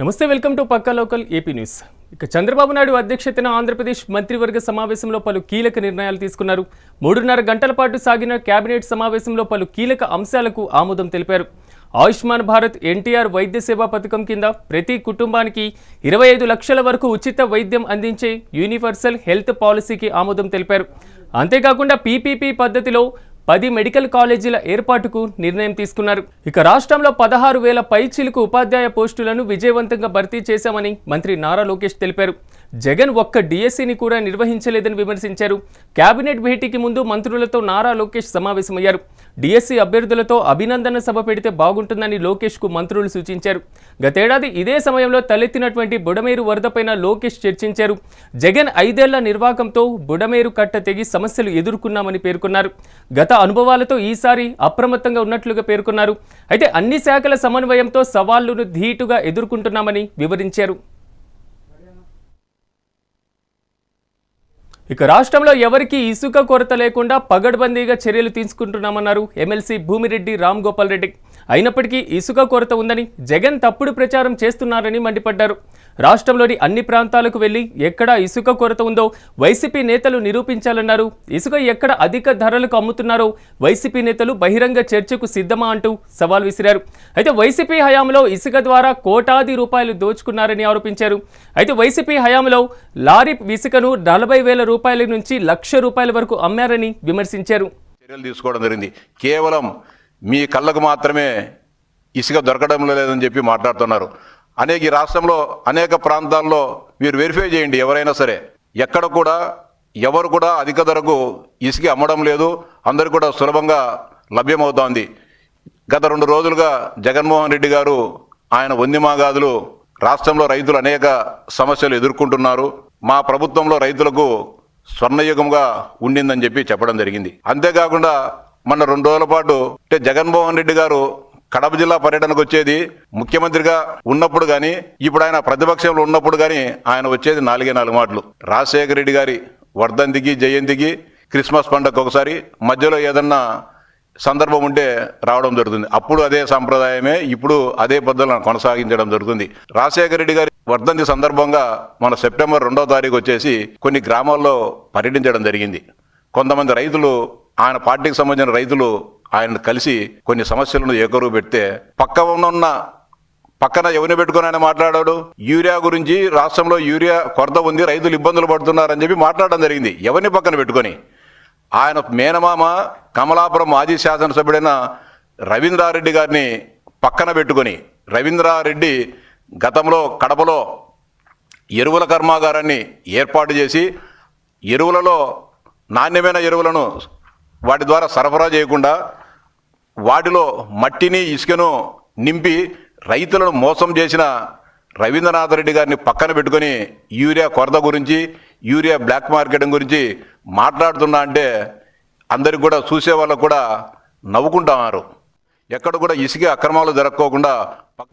నమస్తే welcome to pakka local AP news. ఇక చంద్రబాబు నాయుడు అధ్యక్షతన ఆంధ్రప్రదేశ్ మంత్రివర్గ సమావేశంలో పలు కీలక నిర్ణయాలు తీసుకున్నారు. మూడున్నర గంటల పాటు సాగిన కేబినెట్ సమావేశంలో పలు కీలక అంశాలకు ఆమోదం తెలిపారు. ఆయుష్మాన్ భారత్ ఎన్టీఆర్ వైద్య సేవా పథకం కింద ప్రతి కుటుంబానికి ఇరవై ఐదు లక్షల వరకు ఉచిత వైద్యం అందించే యూనివర్సల్ హెల్త్ పాలసీకి ఆమోదం తెలిపారు. అంతేకాకుండా పీపీపీ పద్ధతిలో పది మెడికల్ కాలేజీల ఏర్పాటుకు నిర్ణయం తీసుకున్నారు. ఇక రాష్ట్రంలో పదహారు వేల పైచిలుకు ఉపాధ్యాయ పోస్టులను విజయవంతంగా భర్తీ చేశామని మంత్రి నారా లోకేష్ తెలిపారు. జగన్ ఒక్క డిఎస్సిని కూడా నిర్వహించలేదని విమర్శించారు. కేబినెట్ భేటీకి ముందు మంత్రులతో నారా లోకేష్ సమావేశమయ్యారు. డిఎస్సీ అభ్యర్థులతో అభినందన సభ పెడితే బాగుంటుందని లోకేష్కు మంత్రులు సూచించారు. గతేడాది ఇదే సమయంలో తలెత్తినటువంటి బుడమేరు వరదపైన లోకేష్ చర్చించారు. జగన్ ఐదేళ్ళ నిర్వాకంతో బుడమేరు కట్ట తెగి సమస్యలు ఎదుర్కొన్నామని పేర్కొన్నారు. గత అనుభవాలతో ఈసారి అప్రమత్తంగా ఉన్నట్లుగా పేర్కొన్నారు. అయితే అన్ని శాఖల సమన్వయంతో సవాళ్ళను ధీటుగా ఎదుర్కొంటున్నామని వివరించారు. ఇక రాష్ట్రంలో ఎవరికీ ఇసుక కొరత లేకుండా పగడ్బందీగా చర్యలు తీసుకుంటున్నామన్నారు ఎమ్మెల్సీ భూమిరెడ్డి రామ్ గోపాల్ రెడ్డి. అయినప్పటికీ ఇసుక కొరత ఉందని జగన్ తప్పుడు ప్రచారం చేస్తున్నారని మండిపడ్డారు. రాష్ట్రంలోని అన్ని ప్రాంతాలకు వెళ్ళి ఎక్కడ ఇసుక కొరత ఉందో వైసీపీ నేతలు నిరూపించాలన్నారు. ఇసుక ఎక్కడ అధిక ధరలకు అమ్ముతున్నారో వైసీపీ నేతలు బహిరంగ చర్చకు సిద్ధమా అంటూ సవాల్ విసిరారు. అయితే వైసీపీ హయాంలో ఇసుక ద్వారా కోటాది రూపాయలు దోచుకున్నారని ఆరోపించారు. అయితే వైసీపీ హయాంలో లారీ ఇసుకను నలభై వేల రూపాయల నుంచి లక్ష రూపాయల వరకు అమ్మారని విమర్శించారు. చర్యలు తీసుకోవడం జరిగింది. కేవలం మీ కళ్ళకు మాత్రమే ఇసుక దొరకడం లేదని చెప్పి మాట్లాడుతున్నారు. అనేక ఈ రాష్ట్రంలో అనేక ప్రాంతాల్లో మీరు వెరిఫై చేయండి ఎవరైనా సరే. ఎక్కడ కూడా ఎవరు కూడా అధిక ధరకు ఇసుక అమ్మడం లేదు. అందరు కూడా సులభంగా లభ్యమవుతోంది. గత రెండు రోజులుగా జగన్మోహన్ రెడ్డి గారు ఆయన వందిమాగాదులు రాష్ట్రంలో రైతులు అనేక సమస్యలు ఎదుర్కొంటున్నారు. మా ప్రభుత్వంలో రైతులకు స్వర్ణయుగంగా ఉండిందని చెప్పి చెప్పడం జరిగింది. అంతేకాకుండా మన రెండు రోజుల పాటు అంటే జగన్మోహన్ రెడ్డి గారు కడప జిల్లా పర్యటనకు వచ్చేది ముఖ్యమంత్రిగా ఉన్నప్పుడు కానీ ఇప్పుడు ఆయన ప్రతిపక్షంలో ఉన్నప్పుడు కానీ ఆయన వచ్చేది నాలుగే నాలుగు మాటలు. రాజశేఖర రెడ్డి గారి వర్ధంతికి జయంతికి క్రిస్మస్ పండుగ ఒకసారి మధ్యలో ఏదన్నా సందర్భం ఉంటే రావడం జరుగుతుంది. అప్పుడు అదే సంప్రదాయమే ఇప్పుడు అదే పద్ధతులను కొనసాగించడం జరుగుతుంది. రాజశేఖర రెడ్డి గారి వర్ధంతి సందర్భంగా మన సెప్టెంబర్ రెండో తారీఖు వచ్చేసి కొన్ని గ్రామాల్లో పర్యటించడం జరిగింది. కొంతమంది రైతులు ఆయన పార్టీకి సంబంధించిన రైతులు ఆయన కలిసి కొన్ని సమస్యలను ఏకరువు పెడితే పక్క ఉన్న పక్కన ఎవరిని పెట్టుకొని ఆయన మాట్లాడాడు? యూరియా గురించి రాష్ట్రంలో యూరియా కొరత ఉంది రైతులు ఇబ్బందులు పడుతున్నారని చెప్పి మాట్లాడడం జరిగింది. ఎవరిని పక్కన పెట్టుకొని? ఆయన మేనమామ కమలాపురం మాజీ శాసనసభ్యుడైన రవీంద్రారెడ్డి గారిని పక్కన పెట్టుకొని రవీంద్రారెడ్డి గతంలో కడపలో ఎరువుల కర్మాగారాన్ని ఏర్పాటు చేసి ఎరువులలో నాణ్యమైన ఎరువులను వాటి ద్వారా సరఫరా చేయకుండా వాటిలో మట్టిని ఇసుకను నింపి రైతులను మోసం చేసిన రవీంద్రనాథ్ రెడ్డి గారిని పక్కన పెట్టుకొని యూరియా కొరత గురించి యూరియా బ్లాక్ మార్కెటింగ్ గురించి మాట్లాడుతున్నా అంటే అందరికి కూడా చూసే వాళ్ళకు కూడా నవ్వుకుంటున్నారు. ఎక్కడ కూడా ఇసుక అక్రమాలు జరగకోకుండా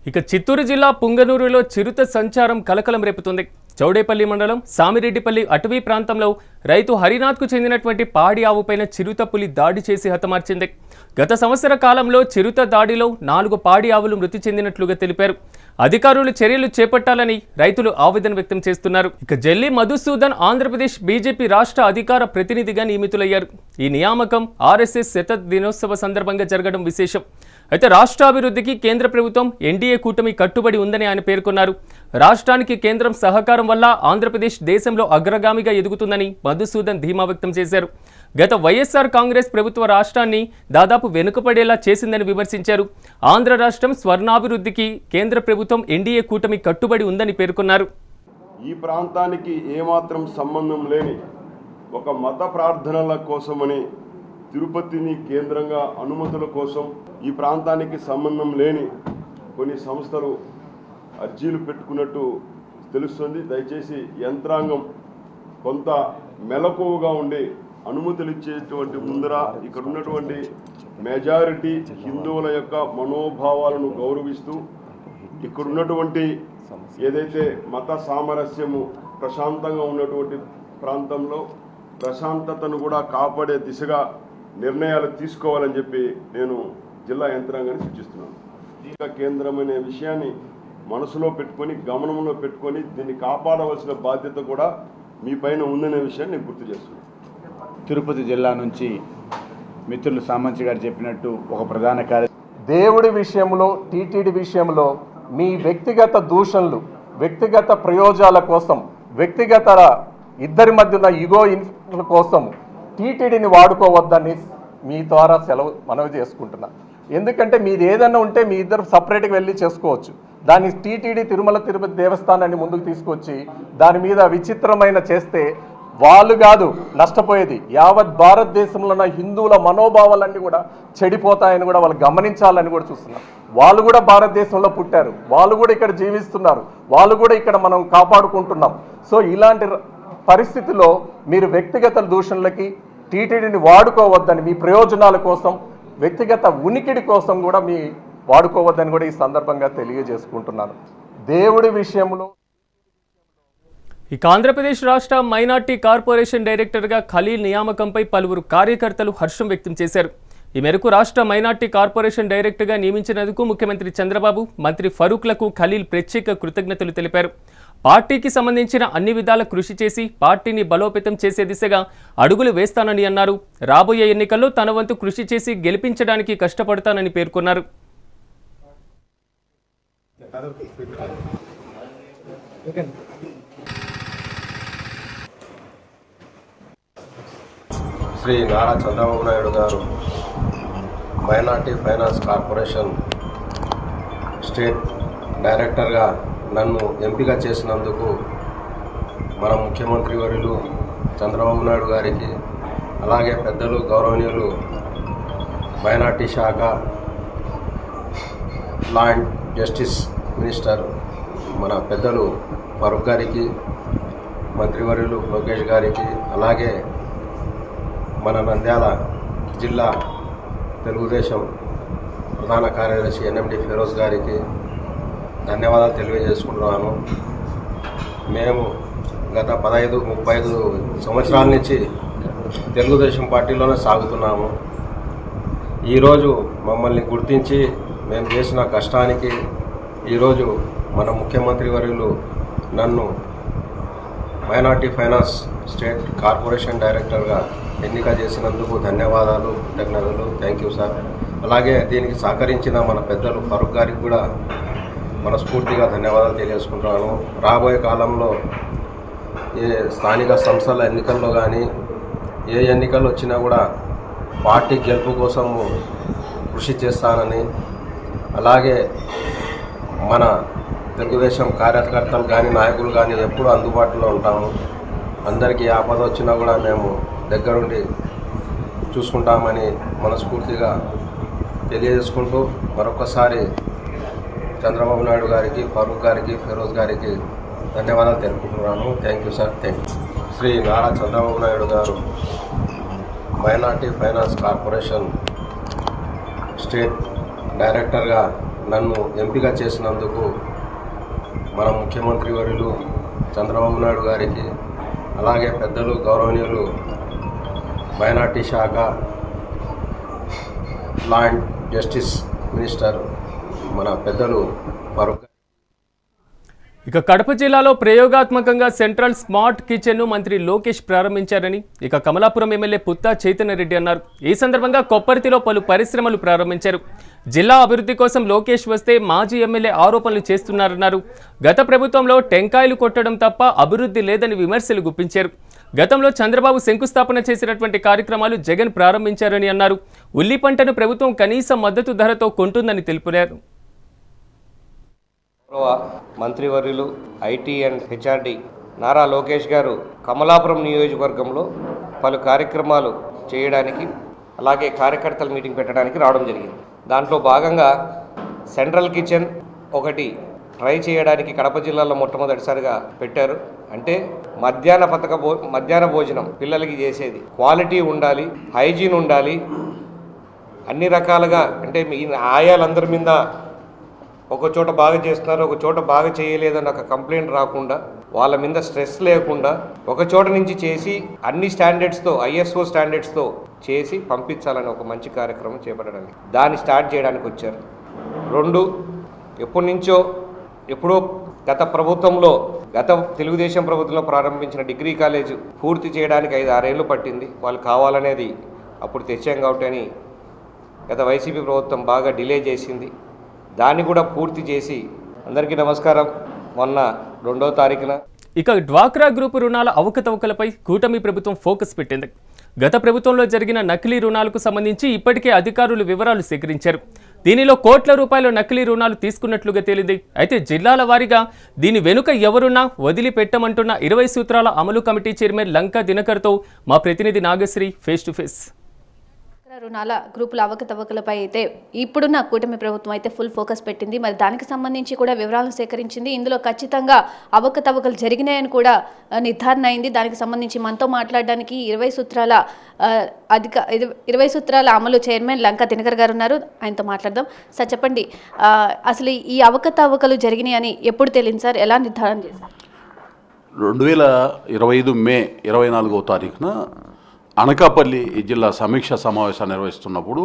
ఇక చిత్తూరు జిల్లా పుంగనూరులో చిరుత సంచారం కలకలం రేపుతుంది. చౌడేపల్లి మండలం సామిరెడ్డిపల్లి అటవీ ప్రాంతంలో రైతు హరినాథ్కు చెందినటువంటి పాడి ఆవుపైన చిరుత పులి దాడి చేసి హతమార్చింది. గత సంవత్సర కాలంలో చిరుత దాడిలో నాలుగు పాడి ఆవులు మృతి చెందినట్లుగా తెలిపారు. అధికారులు చర్యలు చేపట్టాలని రైతులు ఆవేదన వ్యక్తం చేస్తున్నారు. ఇక జల్లి మధుసూదన్ ఆంధ్రప్రదేశ్ బీజేపీ రాష్ట్ర అధికార ప్రతినిధిగా నియమితులయ్యారు. ఈ నియామకం ఆర్ఎస్ఎస్ శత దినోత్సవ సందర్భంగా జరగడం విశేషం. అయితే రాష్ట్రాభివృద్ధికి కేంద్ర ప్రభుత్వం ఎన్డీఏ కూటమి కట్టుబడి ఉందని ఆయన పేర్కొన్నారు. రాష్ట్రానికి కేంద్రం సహకారం వల్ల ఆంధ్రప్రదేశ్ దేశంలో అగ్రగామిగా ఎదుగుతుందని మధుసూదన్ ధీమా వ్యక్తం చేశారు. గత వైఎస్ఆర్ కాంగ్రెస్ ప్రభుత్వ రాష్ట్రాన్ని దాదాపు వెనుకపడేలా చేసిందని విమర్శించారు. ఆంధ్ర రాష్ట్రం స్వర్ణాభివృద్ధికి కేంద్ర ప్రభుత్వం ఎన్డీఏ కూటమి కట్టుబడి ఉందని పేర్కొన్నారు. ఈ ప్రాంతానికి ఏమాత్రం సంబంధం లేని ఒక మత ప్రార్థనల కోసమని తిరుపతిని కేంద్రంగా అనుమతుల కోసం ఈ ప్రాంతానికి సంబంధం లేని కొన్ని సంస్థలు అర్జీలు పెట్టుకున్నట్టు తెలుస్తుంది. దయచేసి యంత్రాంగం కొంత మెలకువగా ఉండి అనుమతులు ఇచ్చేటువంటి ముందర ఇక్కడ ఉన్నటువంటి మెజారిటీ హిందువుల యొక్క మనోభావాలను గౌరవిస్తూ ఇక్కడ ఉన్నటువంటి ఏదైతే మత సామరస్యము ప్రశాంతంగా ఉన్నటువంటి ప్రాంతంలో ప్రశాంతతను కూడా కాపాడే దిశగా నిర్ణయాలు తీసుకోవాలని చెప్పి నేను జిల్లా యంత్రాంగాన్ని సూచిస్తున్నాను. టీకా కేంద్రం అనే విషయాన్ని మనసులో పెట్టుకొని గమనంలో పెట్టుకొని దీన్ని కాపాడవలసిన బాధ్యత కూడా మీ పైన ఉందనే విషయాన్ని నేను గుర్తు చేస్తున్నాను. తిరుపతి జిల్లా నుంచి మిత్రులు సామంచి గారు చెప్పినట్టు ఒక ప్రధాన కార్య దేవుడి విషయంలో టీటీడీ విషయంలో మీ వ్యక్తిగత దూషణలు వ్యక్తిగత ప్రయోజనాల కోసం వ్యక్తిగత ఇద్దరి మధ్య ఉన్న ఇగో ఇన్ల కోసం టీటీడీని వాడుకోవద్దని మీ ద్వారా సెలవు మనవి చేసుకుంటున్నా. ఎందుకంటే మీది ఏదైనా ఉంటే మీ ఇద్దరు సపరేట్గా వెళ్ళి చేసుకోవచ్చు. దాన్ని టీటీడీ తిరుమల తిరుపతి దేవస్థానాన్ని ముందుకు తీసుకొచ్చి దాని మీద విచిత్రమైన చేస్తే వాళ్ళు కాదు నష్టపోయేది. యావత్ భారతదేశంలో ఉన్న హిందువుల మనోభావాలన్నీ కూడా చెడిపోతాయని కూడా వాళ్ళు గమనించాలని కూడా చూస్తున్నారు వాళ్ళు కూడా భారతదేశంలో పుట్టారు. వాళ్ళు కూడా ఇక్కడ జీవిస్తున్నారు. వాళ్ళు కూడా ఇక్కడ మనం కాపాడుకుంటున్నాం. సో ఇలాంటి ర- పరిస్థితిలో మీరు వ్యక్తిగత దూషణలకి టీటీడీని వాడుకోవద్దని మీ ప్రయోజనాల కోసం వ్యక్తిగత ఉనికిడి కోసం కూడా మీ వాడుకోవద్దని కూడా ఈ సందర్భంగా తెలియజేసుకుంటున్నాను. దేవుడి విషయంలో ఇక ఆంధ్రప్రదేశ్ రాష్ట్ర మైనార్టీ కార్పొరేషన్ డైరెక్టర్గా ఖలీల్ నియామకంపై పలువురు కార్యకర్తలు హర్షం వ్యక్తం చేశారు. ఈ మేరకు రాష్ట్ర మైనార్టీ కార్పొరేషన్ డైరెక్టర్గా నియమించినందుకు ముఖ్యమంత్రి చంద్రబాబు మంత్రి ఫరూక్లకు ఖలీల్ ప్రత్యేక కృతజ్ఞతలు తెలిపారు. పార్టీకి సంబంధించిన అన్ని విధాల కృషి చేసి పార్టీని బలోపేతం చేసే దిశగా అడుగులు వేస్తానని అన్నారు. రాబోయే ఎన్నికల్లో తన వంతు కృషి చేసి గెలిపించడానికి కష్టపడతానని పేర్కొన్నారు. శ్రీ నారా చంద్రబాబు నాయుడు గారు మైనార్టీ ఫైనాన్స్ కార్పొరేషన్ స్టేట్ డైరెక్టర్గా నన్ను ఎంపిక చేసినందుకు మన ముఖ్యమంత్రి వర్యులు చంద్రబాబు నాయుడు గారికి అలాగే పెద్దలు గౌరవనీయులు మైనార్టీ శాఖ లా అండ్ జస్టిస్ మినిస్టర్ మన పెద్దలు ఫరూక్ గారికి మంత్రివర్యులు లోకేష్ గారికి అలాగే మన నంద్యాల జిల్లా తెలుగుదేశం ప్రధాన కార్యదర్శి ఎన్ఎండి ఫిరోజ్ గారికి ధన్యవాదాలు తెలియజేసుకుంటున్నాను. మేము గత పదహైదు ముప్పై ఐదు సంవత్సరాల నుంచి తెలుగుదేశం పార్టీలోనే సాగుతున్నాము. ఈరోజు మమ్మల్ని గుర్తించి మేము చేసిన కష్టానికి ఈరోజు మన ముఖ్యమంత్రి వర్యులు నన్ను మైనార్టీ ఫైనాన్స్ స్టేట్ కార్పొరేషన్ డైరెక్టర్గా ఎన్నిక చేసినందుకు ధన్యవాదాలు కృతజ్ఞతలు. Thank you sir. అలాగే దీనికి సహకరించిన మన పెద్దలు ఫరూక్ గారికి కూడా మనస్ఫూర్తిగా ధన్యవాదాలు తెలియజేసుకుంటున్నాను. రాబోయే కాలంలో ఏ స్థానిక సంస్థల ఎన్నికల్లో కానీ ఏ ఎన్నికలు వచ్చినా కూడా పార్టీ గెలుపు కోసము కృషి చేస్తానని అలాగే మన తెలుగుదేశం కార్యకర్తలు కానీ నాయకులు కానీ ఎప్పుడూ అందుబాటులో ఉంటాము. అందరికీ ఆపద వచ్చినా కూడా మేము దగ్గరుండి చూసుకుంటామని మనస్ఫూర్తిగా తెలియజేసుకుంటూ మరొకసారి చంద్రబాబు నాయుడు గారికి ఫరూక్ గారికి ఫిరోజ్ గారికి ధన్యవాదాలు తెలుపుకుంటున్నాను. Thank you sir thank you Shri Nara Chandrababu Naidu గారు మైనార్టీ ఫైనాన్స్ కార్పొరేషన్ స్టేట్ డైరెక్టర్గా నన్ను ఎంపిక చేసినందుకు మన ముఖ్యమంత్రి వర్యులు చంద్రబాబు నాయుడు గారికి అలాగే పెద్దలు గౌరవనీయులు మైనార్టీ శాఖ లా అండ్ జస్టిస్ మినిస్టర్ మన పెద్దలు ఫరూక్ ఇక కడప జిల్లాలో ప్రయోగాత్మకంగా సెంట్రల్ స్మార్ట్ కిచెన్ను మంత్రి లోకేష్ ప్రారంభించారని ఇక కమలాపురం ఎమ్మెల్యే పుత్తా చైతన్యరెడ్డి అన్నారు. ఈ సందర్భంగా కొప్పర్తిలో పలు పరిశ్రమలు ప్రారంభించారు. జిల్లా అభివృద్ధి కోసం లోకేష్ వస్తే మాజీ ఎమ్మెల్యే ఆరోపణలు చేస్తున్నారన్నారు. గత ప్రభుత్వంలో టెంకాయలు కొట్టడం తప్ప అభివృద్ధి లేదని విమర్శలు గుప్పించారు. గతంలో చంద్రబాబు శంకుస్థాపన చేసినటువంటి కార్యక్రమాలు జగన్ ప్రారంభించారని అన్నారు. ఉల్లి పంటను ప్రభుత్వం కనీస మద్దతు ధరతో కొంటుందని తెలిపారు. గౌరవ మంత్రివర్యులు IT and HRD Nara Lokesh గారు కమలాపురం నియోజకవర్గంలో పలు కార్యక్రమాలు చేయడానికి అలాగే కార్యకర్తల మీటింగ్ పెట్టడానికి రావడం జరిగింది. దాంట్లో భాగంగా సెంట్రల్ కిచెన్ ఒకటి ట్రై చేయడానికి కడప జిల్లాలో మొట్టమొదటిసారిగా పెట్టారు. అంటే మధ్యాహ్న పథక భో మధ్యాహ్న భోజనం పిల్లలకి చేసేది. క్వాలిటీ ఉండాలి హైజీన్ ఉండాలి అన్ని రకాలుగా అంటే మీ ఆయాలందరి మీద ఒక చోట బాగా చేస్తున్నారు ఒక చోట బాగా చేయలేదని ఒక కంప్లైంట్ రాకుండా వాళ్ళ మీద స్ట్రెస్ లేకుండా ఒక చోట నుంచి చేసి అన్ని స్టాండర్డ్స్తో ఐఎస్ఓ స్టాండర్డ్స్తో చేసి పంపించాలని ఒక మంచి కార్యక్రమం చేపట్టడానికి. దాన్ని స్టార్ట్ చేయడానికి వచ్చారు. రెండు ఎప్పటి నుంచో ఎప్పుడో గత ప్రభుత్వంలో గత తెలుగుదేశం ప్రభుత్వంలో ప్రారంభించిన డిగ్రీ కాలేజ్ పూర్తి చేయడానికి ఐదు ఆరేళ్ళు పట్టింది. వాళ్ళు కావాలనేది అప్పుడు తెచ్చాం కాబట్టి అని గత వైసీపీ ప్రభుత్వం బాగా డిలే చేసింది. దాన్ని కూడా పూర్తి చేసి అందరికీ నమస్కారం. మొన్న రెండో తారీఖున ఇక డ్వాక్రా గ్రూపు రుణాల అవకతవకలపై కూటమి ప్రభుత్వం ఫోకస్ పెట్టింది. గత ప్రభుత్వంలో జరిగిన నకిలీ రుణాలకు సంబంధించి ఇప్పటికే అధికారులు వివరాలు సేకరించారు. దీనిలో కోట్ల రూపాయల నకిలీ రుణాలు తీసుకున్నట్లుగా తేలింది. అయితే జిల్లాల వారీగా దీని వెనుక ఎవరున్నా వదిలిపెట్టమంటున్న ఇరవై సూత్రాల అమలు కమిటీ చైర్మన్ లంకా దినకర్తో మా ప్రతినిధి నాగశ్రీ ఫేస్ టు ఫేస్. రుణాల గ్రూపుల అవకతవకలపై అయితే ఇప్పుడున్న కూటమి ప్రభుత్వం అయితే ఫుల్ ఫోకస్ పెట్టింది. మరి దానికి సంబంధించి కూడా వివరాలను సేకరించింది. ఇందులో ఖచ్చితంగా అవకతవకలు జరిగినాయని కూడా నిర్ధారణ అయింది. దానికి సంబంధించి మనతో మాట్లాడడానికి ఇరవై సూత్రాల అధిక ఇరవై- సూత్రాల అమలు చైర్మన్ లంక దినకర్ గారు ఉన్నారు. ఆయనతో మాట్లాడదాం. సార్ చెప్పండి అసలు ఈ అవకతవకలు జరిగినాయని ఎప్పుడు తెలియదు సార్? ఎలా నిర్ధారణ చేశారు? రెండు వేల ఇరవై ఐదు మే ఇరవై నాలుగో తారీఖున అనకాపల్లి జిల్లా సమీక్ష సమావేశాన్ని నిర్వహిస్తున్నప్పుడు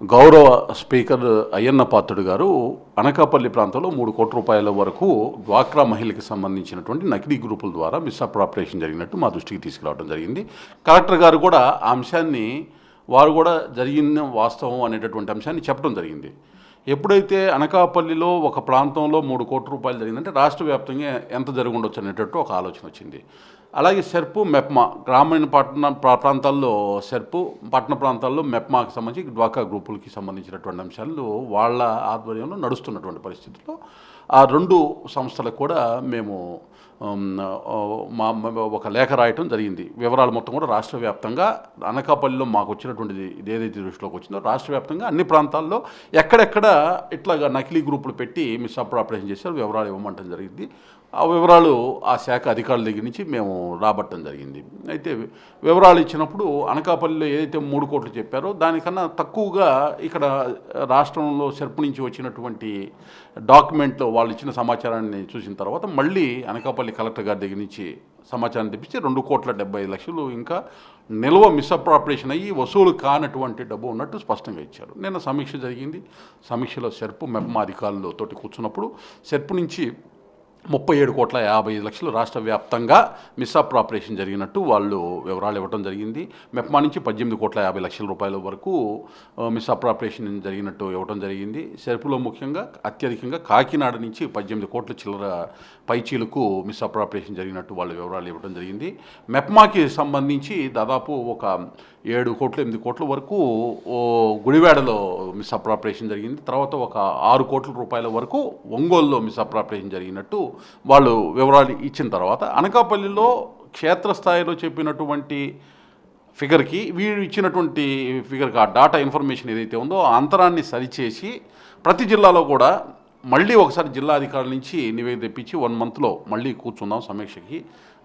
గౌరవ స్పీకర్ అయ్యన్న పాత్రుడు గారు అనకాపల్లి ప్రాంతంలో మూడు కోట్ల రూపాయల వరకు డ్వాక్రా మహిళకి సంబంధించినటువంటి నకిలీ గ్రూపుల ద్వారా మిస్అప్రాపరేషన్ జరిగినట్టు మా దృష్టికి తీసుకురావడం జరిగింది. కలెక్టర్ గారు కూడా ఆ అంశాన్ని వారు కూడా జరిగిన వాస్తవం అనేటటువంటి అంశాన్ని చెప్పడం జరిగింది. ఎప్పుడైతే అనకాపల్లిలో ఒక ప్రాంతంలో మూడు కోట్ల రూపాయలు జరిగిందంటే రాష్ట్ర వ్యాప్తంగా ఎంత జరుగుండొచ్చు అనేటట్టు ఒక ఆలోచన వచ్చింది. అలాగే సెర్పు మెప్మా గ్రామీణ పట్టణ ప్రా- ప్రాంతాల్లో సెర్పు పట్టణ ప్రాంతాల్లో మెప్మాకి సంబంధించి డ్వాకా గ్రూపులకి సంబంధించినటువంటి అంశాలు వాళ్ళ ఆధ్వర్యంలో నడుస్తున్నటువంటి పరిస్థితుల్లో ఆ రెండు సంస్థలకు కూడా మేము మా ఒక లేఖ రాయటం జరిగింది. వివరాలు మొత్తం కూడా రాష్ట్ర వ్యాప్తంగా అనకాపల్లిలో మాకు వచ్చినటువంటిది ఏదైతే దృష్టిలోకి వచ్చిందో రాష్ట్ర వ్యాప్తంగా అన్ని ప్రాంతాల్లో ఎక్కడెక్కడ ఇట్లాగా నకిలీ గ్రూపులు పెట్టి మిస్అప్రాపరేషన్ చేశారు వివరాలు ఇవ్వమంటం జరిగింది. ఆ వివరాలు ఆ శాఖ అధికారుల దగ్గర నుంచి మేము రాబట్టడం జరిగింది. అయితే వివరాలు ఇచ్చినప్పుడు అనకాపల్లిలో ఏదైతే మూడు కోట్లు చెప్పారో దానికన్నా తక్కువగా ఇక్కడ రాష్ట్రంలో సెర్పు నుంచి వచ్చినటువంటి డాక్యుమెంట్లో వాళ్ళు ఇచ్చిన సమాచారాన్ని చూసిన తర్వాత మళ్ళీ అనకాపల్లి కలెక్టర్ గారి దగ్గర నుంచి సమాచారం తెప్పించి రెండు కోట్ల డెబ్బై ఐదు లక్షలు ఇంకా నిల్వ మిస్అప్రాపరేషన్ అయ్యి వసూలు కానటువంటి డబ్బు ఉన్నట్టు స్పష్టంగా ఇచ్చారు. నిన్న సమీక్ష జరిగింది. సమీక్షలో సెర్పు మెప్మా అధికారులతోటి కూర్చున్నప్పుడు సెర్పు నుంచి ముప్పై ఏడు కోట్ల యాభై ఐదు లక్షలు రాష్ట్ర వ్యాప్తంగా మిస్అప్రాపరేషన్ జరిగినట్టు వాళ్ళు వివరాలు ఇవ్వడం జరిగింది. మెప్మా నుంచి పద్దెనిమిది కోట్ల యాభై లక్షల రూపాయల వరకు మిస్అప్రాపరేషన్ జరిగినట్టు ఇవ్వడం జరిగింది. సెరుపులో ముఖ్యంగా అత్యధికంగా కాకినాడ నుంచి పద్దెనిమిది కోట్ల చిల్లర పైచీలకు మిస్అప్రాపరేషన్ జరిగినట్టు వాళ్ళు వివరాలు ఇవ్వడం జరిగింది. మెప్మాకి సంబంధించి దాదాపు ఒక ఏడు కోట్లు ఎనిమిది కోట్ల వరకు గుడివాడలో మిస్అప్రాపరేషన్ జరిగింది. తర్వాత ఒక ఆరు కోట్ల రూపాయల వరకు ఒంగోలులో మిస్అప్రాపరేషన్ జరిగినట్టు వాళ్ళు వివరాలు ఇచ్చిన తర్వాత అనకాపల్లిలో క్షేత్రస్థాయిలో చెప్పినటువంటి ఫిగర్కి వీడు ఇచ్చినటువంటి ఫిగర్కి ఆ డాటా ఇన్ఫర్మేషన్ ఏదైతే ఉందో ఆ అంతరాన్ని సరిచేసి ప్రతి జిల్లాలో కూడా మళ్ళీ ఒకసారి జిల్లా అధికారుల నుంచి నివేదిక తెప్పించి వన్ మంత్లో మళ్ళీ కూర్చుందాం సమీక్షకి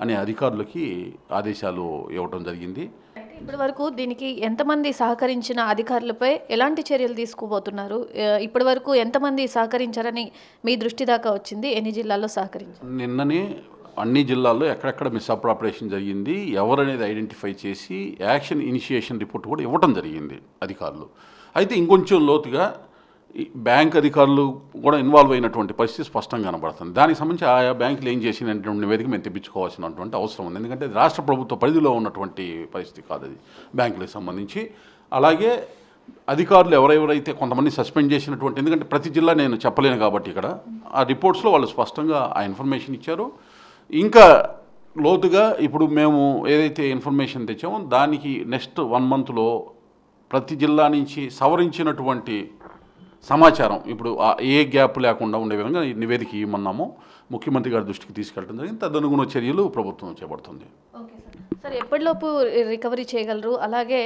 అనే అధికారులకి ఆదేశాలు ఇవ్వడం జరిగింది. ఇప్పటి వరకు దీనికి ఎంతమంది సహకరించిన అధికారులపై ఎలాంటి చర్యలు తీసుకోబోతున్నారు? ఇప్పటి వరకు ఎంతమంది సహకరించారని మీ దృష్టి దాకా వచ్చింది? ఎన్ని జిల్లాల్లో సహకరించారు? నిన్ననే అన్ని జిల్లాల్లో ఎక్కడెక్కడ మిస్అప్రాపరేషన్ జరిగింది ఎవరనేది ఐడెంటిఫై చేసి యాక్షన్ ఇనిషియేషన్ రిపోర్ట్ కూడా ఇవ్వడం జరిగింది అధికారులు. అయితే ఇంకొంచెం లోతుగా బ్యాంక్ అధికారులు కూడా ఇన్వాల్వ్ అయినటువంటి పరిస్థితి స్పష్టంగా కనబడుతుంది. దానికి సంబంధించి ఆయా బ్యాంకులు ఏం చేసినటువంటి నివేదిక మేము తెప్పించుకోవాల్సినటువంటి అవసరం ఉంది. ఎందుకంటే రాష్ట్ర ప్రభుత్వ పరిధిలో ఉన్నటువంటి పరిస్థితి కాదు అది బ్యాంకులకు సంబంధించి. అలాగే అధికారులు ఎవరెవరైతే కొంతమంది సస్పెండ్ చేసినటువంటి ఎందుకంటే ప్రతి జిల్లా నేను చెప్పలేను కాబట్టి ఇక్కడ ఆ రిపోర్ట్స్లో వాళ్ళు స్పష్టంగా ఆ ఇన్ఫర్మేషన్ ఇచ్చారు. ఇంకా లోతుగా ఇప్పుడు మేము ఏదైతే ఇన్ఫర్మేషన్ తెచ్చామో దానికి నెక్స్ట్ వన్ మంత్లో ప్రతి జిల్లా నుంచి సవరించినటువంటి సమాచారం ఇప్పుడు ఏ గ్యాప్ లేకుండా ఉండే విధంగా ఈ నివేదిక ఇవ్వమన్నాము ముఖ్యమంత్రి గారి దృష్టికి తీసుకెళ్ళడం జరిగింది. తదనుగుణ చర్యలు ప్రభుత్వం చేపడుతుంది. Okay sir. సార్ ఎప్పటిలోపు రికవరీ చేయగలరు? అలాగే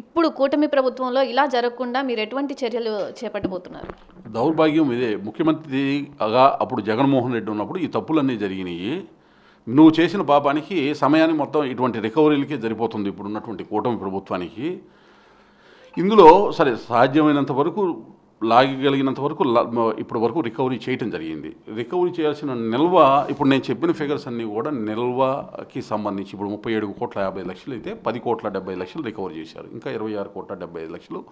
ఇప్పుడు కూటమి ప్రభుత్వంలో ఇలా జరగకుండా మీరు ఎటువంటి చర్యలు చేపట్టబోతున్నారు? దౌర్భాగ్యం ఇదే. ముఖ్యమంత్రిగా అప్పుడు జగన్మోహన్ రెడ్డి ఉన్నప్పుడు ఈ తప్పులన్నీ జరిగినాయి. నువ్వు చేసిన పాపానికి సమయానికి మొత్తం ఇటువంటి రికవరీలకే సరిపోతుంది ఇప్పుడు ఉన్నటువంటి కూటమి ప్రభుత్వానికి. ఇందులో సరే సాధ్యమైనంత వరకు లాగగలిగినంత వరకు ఇప్పటి వరకు రికవరీ చేయటం జరిగింది. రికవరీ చేయాల్సిన నిల్వ ఇప్పుడు నేను చెప్పిన ఫిగర్స్ అన్నీ కూడా నిల్వకి సంబంధించి ఇప్పుడు ముప్పై ఏడు కోట్ల యాభై లక్షలు అయితే పది కోట్ల డెబ్బై లక్షలు రికవర్ చేశారు. ఇంకా ఇరవై ఆరు కోట్ల డెబ్బై ఐదు లక్షలు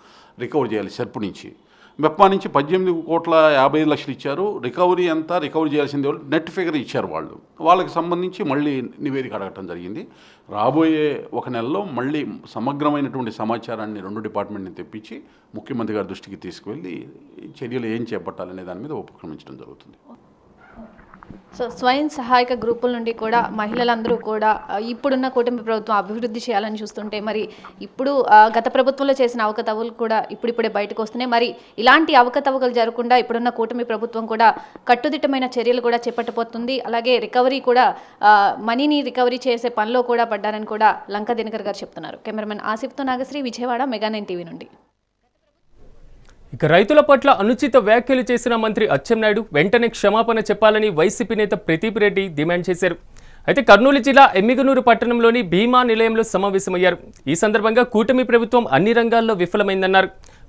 రికవర్ చేయాలి సెర్పు నుంచి. మెప్పా నుంచి పద్దెనిమిది కోట్ల యాభై ఐదు లక్షలు ఇచ్చారు. రికవరీ ఎంత రికవరీ చేయాల్సింది వాళ్ళు నెట్ ఫిగర్ ఇచ్చారు వాళ్ళు. వాళ్ళకి సంబంధించి మళ్ళీ నివేదిక అడగటం జరిగింది. రాబోయే ఒక నెలలో మళ్ళీ సమగ్రమైనటువంటి సమాచారాన్ని రెండు డిపార్ట్మెంట్ని తెప్పించి ముఖ్యమంత్రి గారి దృష్టికి తీసుకువెళ్ళి చర్యలు ఏం చేపట్టాలనే దాని మీద ఉపక్రమించడం జరుగుతుంది. సో స్వయం సహాయక గ్రూపుల నుండి కూడా మహిళలందరూ కూడా ఇప్పుడున్న కూటమి ప్రభుత్వం అభివృద్ధి చేయాలని చూస్తుంటే మరి ఇప్పుడు గత ప్రభుత్వంలో చేసిన అవకతవకలు కూడా ఇప్పుడిప్పుడే బయటకు వస్తున్నాయి. మరి ఇలాంటి అవకతవకలు జరగకుండా ఇప్పుడున్న కూటమి ప్రభుత్వం కూడా కట్టుదిట్టమైన చర్యలు కూడా చేపట్టబోతుంది. అలాగే రికవరీ కూడా మనీని రికవరీ చేసే పనిలో కూడా పడ్డారని కూడా లంక దినకర్ గారు చెప్తున్నారు. Cameraman ఆసిఫ్తో Nagasri Vijayawada mega nine TV నుండి. ఇక రైతుల పట్ల అనుచిత వ్యాఖ్యలు చేసిన మంత్రి అచ్చెన్నాయుడు వెంటనే క్షమాపణ చెప్పాలని వైసీపీ నేత ప్రదీప్ రెడ్డి డిమాండ్ చేశారు. అయితే కర్నూలు జిల్లా ఎమ్మిగనూరు పట్టణంలోని భీమా నిలయంలో సమావేశమయ్యారు. ఈ సందర్భంగా కూటమి ప్రభుత్వం అన్ని రంగాల్లో విఫలమైందన్నారు.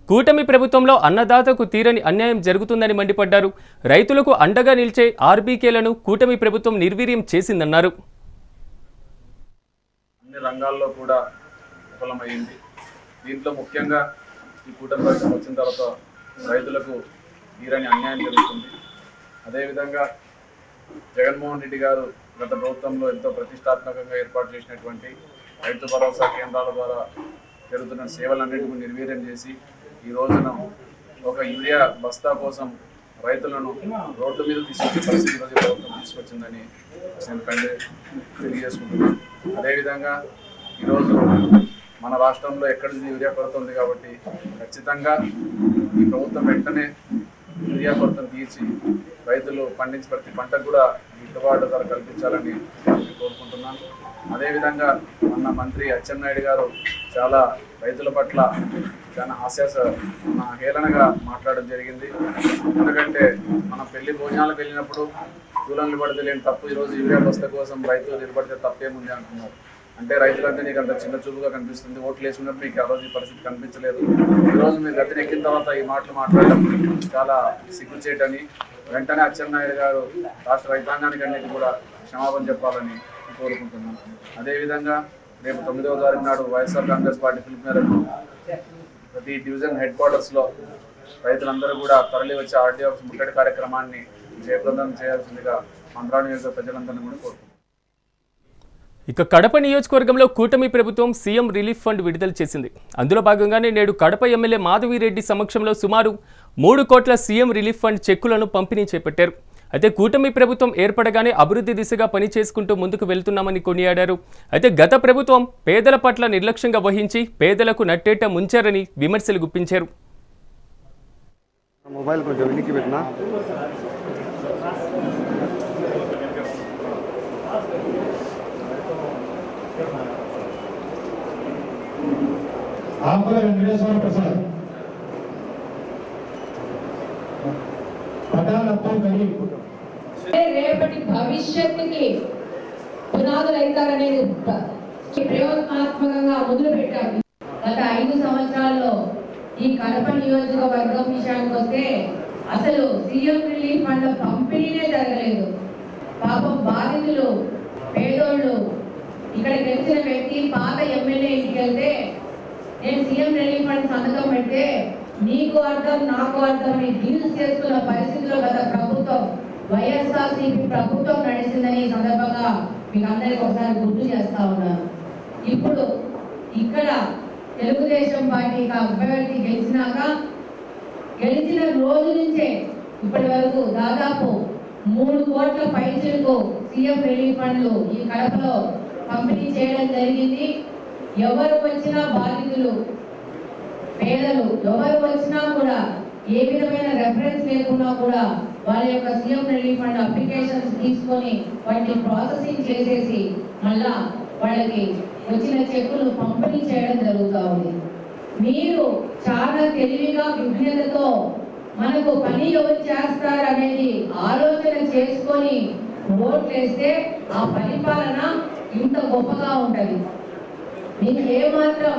కూటమి ప్రభుత్వంలో అన్నదాతకు తీరని అన్యాయం జరుగుతుందని మండిపడ్డారు. రైతులకు అండగా నిలిచే ఆర్బీకేలను కూటమి ప్రభుత్వం నిర్వీర్యం చేసిందన్నారు. అన్ని రంగాల్లో కూడా విఫలమైంది. దీంట్లో ముఖ్యంగా ఈ కూటమి ప్రభుత్వం వచ్చిన తర్వాత రైతులకు తీరని అన్యాయం జరుగుతుంది. అదేవిధంగా జగన్మోహన్ రెడ్డి గారు గత ప్రభుత్వంలో ఎంతో ప్రతిష్టాత్మకంగా ఏర్పాటు చేసినటువంటి రైతు భరోసా కేంద్రాల ద్వారా జరుగుతున్న సేవలన్నింటినీ నిర్వీర్యం చేసి ఈ రోజున ఒక యూరియా బస్తా కోసం రైతులను రోడ్డు మీద తీసుకొచ్చే పరిస్థితి ఈరోజు ప్రభుత్వం తీసుకొచ్చిందని నేను కండి తెలియజేసుకుంటున్నాను. అదేవిధంగా ఈరోజు మన రాష్ట్రంలో ఎక్కడ యూరియా కొరత ఉంది కాబట్టి ఖచ్చితంగా ఈ ప్రభుత్వం వెంటనే యూరియా కొరతను తీర్చి రైతులు పండించి ప్రతి పంటకు కూడా గిట్టుబాటు ధర కల్పించాలని నేను కోరుకుంటున్నాను. అదేవిధంగా మన మంత్రి అచ్చెన్నాయుడు గారు చాలా రైతుల పట్ల చాలా హాస్యాస మన హేళనగా మాట్లాడడం జరిగింది. ఎందుకంటే మనం పెళ్ళి భోజనాలకు వెళ్ళినప్పుడు దూరం పడితే లేని తప్పు ఈరోజు యూరియా బస్తా కోసం రైతులు నిలబడితే తప్పేముంది అంటున్నారు అంటే రైతులంటే నీకు అంత చిన్న చూపుగా కనిపిస్తుంది. ఓట్లు వేసుకున్నప్పుడు మీకు ఆ రోజు ఈ పరిస్థితి కనిపించలేదు. ఈ రోజు మీరు గతిని ఎక్కిన తర్వాత ఈ మాటలు మాట్లాడడం చాలా సిగ్గుచేటని వెంటనే అచ్చెన్నాయుడు గారు రాష్ట్ర రైతాంగానికి అన్నిటి కూడా క్షమాపణ చెప్పాలని కోరుకుంటున్నాను. అదేవిధంగా రేపు తొమ్మిదవ తారీఖు నాడు వైఎస్ఆర్ కాంగ్రెస్ పార్టీ పిలుపు మేరకు ప్రతి డివిజన్ హెడ్ క్వార్టర్స్లో రైతులందరూ కూడా తరలి వచ్చే ఆర్డీ ఆఫీస్ ముట్టడి కార్యక్రమాన్ని జయప్రదం చేయాల్సిందిగా మంత్రాలయ ప్రజలందరినీ కూడా కోరుకుంటున్నాను. ఇక కడప నియోజకవర్గంలో కూటమి ప్రభుత్వం సీఎం రిలీఫ్ ఫండ్ విడుదల చేసింది. అందులో భాగంగానే నేడు కడప ఎమ్మెల్యే మాధవిరెడ్డి సమక్షంలో సుమారు మూడు కోట్ల సీఎం రిలీఫ్ ఫండ్ చెక్కులను పంపిణీ చేపట్టారు. అయితే కూటమి ప్రభుత్వం ఏర్పడగానే అభివృద్ధి దిశగా పనిచేసుకుంటూ ముందుకు వెళ్తున్నామని కొనియాడారు. అయితే గత ప్రభుత్వం పేదల పట్ల నిర్లక్ష్యంగా వహించి పేదలకు నట్టేట ముంచారని విమర్శలు గుప్పించారు. మొబైల్ కొంచెం వెనక్కి పెట్టినా? ఆకుల వెంకటేశ్వర ప్రసాద్. రేపటి భవిష్యత్తుకి పునాదులు అవుతారనేది ప్రయోగాత్మకంగా మొదలు పెట్టాము గత ఐదు సంవత్సరాల్లో ఈ కడప నియోజకవర్గం విషయానికి వస్తే అసలు సీఎం రిలీఫ్ ఫండ్ పంపిణీనే జరగలేదు. పాపం బాధితులు పేదోళ్ళు ఇక్కడ గెలిచిన వ్యక్తి పాత ఎమ్మెల్యే ఇంటికి వెళ్తే నేను సీఎం రిలీఫ్ ఫండ్ సంతకం నీకు అర్థం నాకు అర్థం అని డీల్స్ చేసుకున్న పరిస్థితిలో గత ప్రభుత్వం వైఎస్ఆర్సీపీ ప్రభుత్వం నడిచిందని సందర్భంగా మీకు అందరికి ఒకసారి గుర్తు చేస్తా ఉన్నాను. ఇప్పుడు ఇక్కడ తెలుగుదేశం పార్టీ అభ్యర్థి గెలిచినాక గెలిచిన రోజు నుంచే ఇప్పటి వరకు దాదాపు మూడు కోట్ల పైసలకు సీఎం రిలీఫ్ ఫండ్లు ఈ కడపలో పంపిణీ చేయడం జరిగింది. ఎవరు వచ్చినా బాధితులు పేదలు ఎవరు వచ్చినా కూడా ఏ విధమైన రెఫరెన్స్ లేకున్నా కూడా వాళ్ళ యొక్క సీఎం రిలీఫ్ ఫండ్ అప్లికేషన్స్ తీసుకొని వాటిని ప్రాసెసింగ్ చేసేసి మళ్ళా వాళ్ళకి వచ్చిన చెక్కులు పంపిణీ చేయడం జరుగుతూ ఉంది. మీరు చాలా తెలివిగా విజ్ఞతతో మనకు పని ఎవరు చేస్తారు అనేది ఆలోచన చేసుకొని ఓట్లేస్తే ఆ పరిపాలన ఇంత గొప్పగా ఉంటుంది. మీకు ఏమాత్రం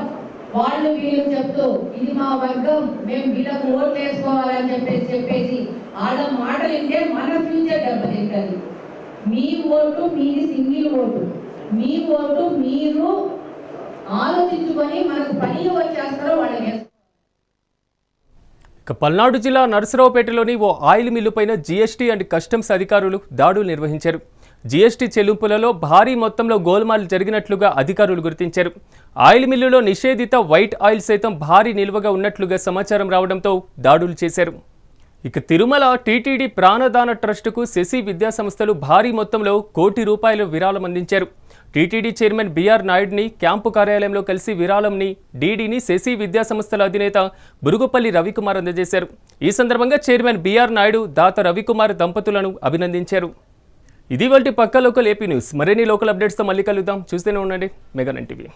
వాళ్ళు వీళ్ళు చెప్తూ ఇది మా వర్గం మేము వీళ్ళకు ఓట్లు వేసుకోవాలని చెప్పేసి చెప్పేసి వాళ్ళ మాటలు ఇంటే మన ఫ్యూచర్ దెబ్బతింటుంది. మీ ఓటు మీది సింగిల్ ఓటు. మీ ఓటు మీరు ఆలోచించుకొని మనకు పని వచ్చేస్తారో వాళ్ళని వేసుకోవాలి. ఇక పల్నాడు జిల్లా నరసరావుపేటలోని ఓ ఆయిల్ మిల్లుపైన జీఎస్టీ అండ్ కస్టమ్స్ అధికారులు దాడులు నిర్వహించారు. జీఎస్టీ చెల్లింపులలో భారీ మొత్తంలో గోల్మాల్ జరిగినట్లుగా అధికారులు గుర్తించారు. ఆయిల్ మిల్లులో నిషేధిత వైట్ ఆయిల్ సైతం భారీ నిల్వగా ఉన్నట్లుగా సమాచారం రావడంతో దాడులు చేశారు. ఇక తిరుమల టీటీడీ ప్రాణదాన ట్రస్టుకు శశి విద్యాసంస్థలు భారీ మొత్తంలో కోటి రూపాయలు విరాళం అందించారు. టీటీడీ చైర్మన్ బీఆర్ నాయుడిని క్యాంపు కార్యాలయంలో కలిసి విరాళంని డీడీని శశి విద్యాసంస్థల అధినేత బురుగుపల్లి రవికుమార్ అందజేశారు. ఈ సందర్భంగా చైర్మన్ బీఆర్ నాయుడు దాత రవికుమార్ దంపతులను అభినందించారు. ఇది వంటి పక్క లోకల్ ఏపీ న్యూస్. మరిన్ని లోకల్ అప్డేట్స్తో మళ్ళీ కలుద్దాం. చూస్తూనే ఉండండి. మెగాన్ టీవీ.